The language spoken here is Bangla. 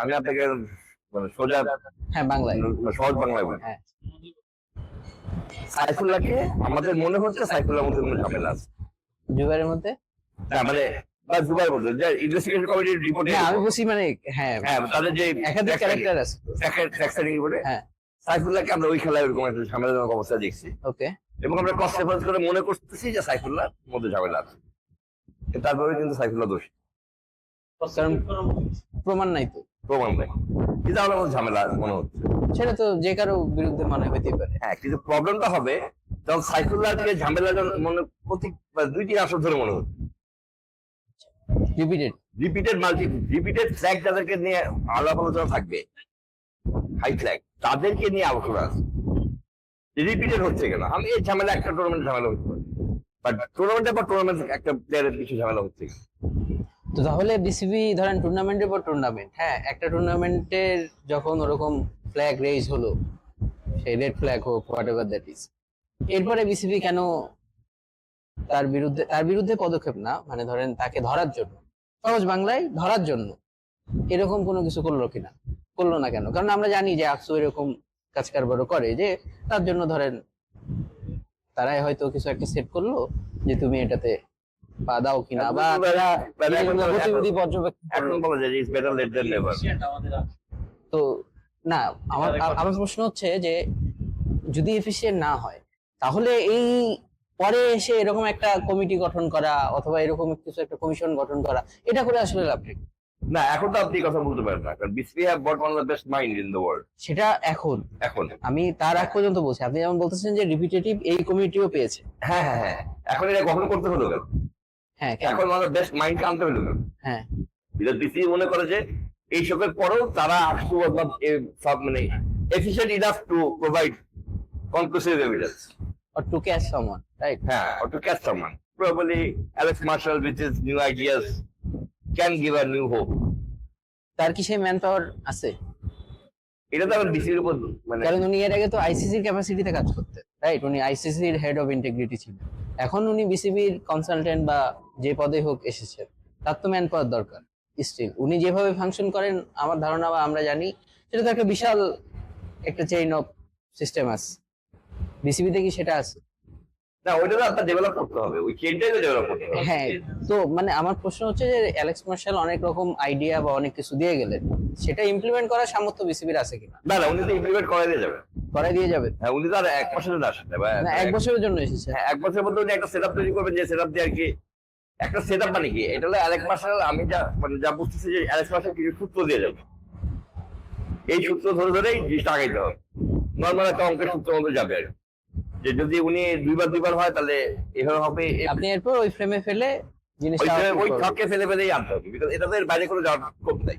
আমি আপনাকে মানে সোজা হ্যাঁ বাংলায়। সহজ বাংলায় বলি। হ্যাঁ। সাইফুল্লাহকে আমাদের মনে হচ্ছে সাইফুল্লাহর মধ্যে কোনো ঝামেলা আছে। জুবাইরের মধ্যে? না, মানে বা জুবাই বলতো যে ইনভেস্টিগেশন কমিটির রিপোর্টে আমি বলছি মানে হ্যাঁ। হ্যাঁ তাদের যে একাধিক ক্যারেক্টার আছে। ট্যাক্সারিং রিপোর্টে হ্যাঁ। সাইফুল্লাহকে আমরা ওই খেলায় ওরকম একটা ঝামেলাজনক অবস্থা দেখছি। ওকে। এবং আমরা কষ্ট রেফারেন্স করে মনে করতেছি যে সাইফুল্লাহ মধ্যে ঝামেলা আছে। তারপরে কিন্তু সাইফুল্লাহ দোষী। প্রমাণ নাই তো। প্রমাণ নেই। কিন্তু আমার মধ্যে ঝামেলা মনে হচ্ছে? সেটা তো যে কারও বিরুদ্ধে মানে হইতেই পারে। হ্যাঁ কিন্তু প্রবলেমটা হবে যখন সাইফুল্লাহকে ঝামেলা যখন মনে প্রতি বা দুই তিন আসর ধরে মনে হচ্ছে। Repeated repeated multi repeated flag যাদেরকে নিয়ে আলাপ আলোচনা থাকবে হাই ফ্ল্যাগ তাদেরকে নিয়ে আলোচনা আছে। রিপিটেড হচ্ছে কেন? আমি এই ঝামেলা একটা টুর্নামেন্ট ঝামেলা পারে। বাট টুর্নামেন্টের পর টুর্নামেন্ট একটা প্লেয়ারের কিছু ঝামেলা হচ্ছে? তো তাহলে বিসিবি ধরেন টুর্নামেন্টের পর টুর্নামেন্ট হ্যাঁ একটা টুর্নামেন্টের যখন ওরকম ফ্ল্যাগ রেজ হলো, সেই রেড ফ্ল্যাগ হোক হোয়াট এভার দ্যাট ইজ এরপরে বিসিবি কেন তার বিরুদ্ধে তার বিরুদ্ধে পদক্ষেপ না? মানে ধরেন তাকে ধরার জন্য, সহজ বাংলায় ধরার জন্য, এরকম কোনো কিছু করল কিনা? করল না কেন? কারণ আমরা জানি যে আকসু এরকম কাজ কারবারও করে, যে তার জন্য ধরেন তারাই হয়তো কিছু একটা সেট করল যে তুমি এটাতে দাও কিনা বা গতিবিধি পর্যবেক্ষণ এখন বলা যায় it's better late than never তো না আমার আমার প্রশ্ন হচ্ছে যে যদি এফিসিয়েন্ট না হয় তাহলে এই পরে এসে এরকম একটা কমিটি গঠন করা অথবা এরকম কিছু একটা কমিশন গঠন করা এটা করে আসলে লাভ নেই। না এখন তো আপনি কথা বলতে পারেন না কারণ BCB have got one of the best mind in the world সেটা এখন। এখন। আমি তার আগ পর্যন্ত বলছি আপনি যেমন বলতেছেন যে রিপিটেটিভ এই কমিটিও পেয়েছে। হ্যাঁ হ্যাঁ হ্যাঁ। এখন এটা গঠন করতে হলো কেন? হ্যাঁ এখন আমাদের বেস্ট মাইন্ডকে আনতে হলো। হ্যাঁ। বিসিবি মনে করে যে এই পরেও তারা অথবা সব মানে efficient enough to provide conclusive evidence or to catch someone right? হ্যাঁ or to catch someone probably Alex Marshall with his new ideas can give a new hope তার কি সেই ম্যান পাওয়ার আছে? এটা তো আমার বিসিবির উপর মানে কারণ উনি এর আগে তো আইসিসির ক্যাপাসিটিতে কাজ করতেন রাইট উনি আইসিসির হেড অফ ইন্টিগ্রিটি ছিলেন। এখন উনি বিসিবির কনসালটেন্ট বা যে পদে হোক এসেছেন, তার তো ম্যান পাওয়ার দরকার। স্টিল উনি যেভাবে ফাংশন করেন, আমার ধারণা বা আমরা জানি, সেটা তো একটা বিশাল একটা চেইন অফ সিস্টেম আছে। বিসিবিতে কি সেটা আছে? না ওইটা তো আপনার ডেভেলপ করতে হবে। ওই চেনটাই তো ডেভেলপ করতে হবে। হ্যাঁ তো মানে আমার প্রশ্ন হচ্ছে যে অ্যালেক্স মার্শাল অনেক রকম আইডিয়া বা অনেক কিছু দিয়ে গেলেন। সেটা ইমপ্লিমেন্ট করার সামর্থ্য বিসিবির আছে কিনা? না না উনি তো ইমপ্লিমেন্ট করে দিয়ে যাবে করাই দিয়ে যাবে হ্যাঁ উনি তো আর এক মাসের জন্য আসেন না, এক বছরের জন্য এসেছে। হ্যাঁ, এক বছরের মধ্যে উনি একটা সেটআপ তৈরি করবেন যে সেটআপ দিয়ে আর কি একটা সেটআপ মানে কি? এটা হলো অ্যালেক্স মার্শাল আমি যা মানে যা বুঝতেছি যে অ্যালেক্স মার্শাল কিছু সূত্র দিয়ে যাবে। এই সূত্র ধরে ধরেই জিনিসটা আগাইতে হবে। নর্মাল একটা অঙ্কের সূত্র মধ্যে যাবে আর কি। যে যদি উনি দুইবার দুইবার হয় তাহলে এভাবে হবে। আপনি এরপর ওই ফ্রেমে ফেলে জিনিসটা ওই ছকে ফেলে ফেলেই আনতে হবে বিকজ এটা তো এর বাইরে কোনো যাওয়ার স্কোপ নাই।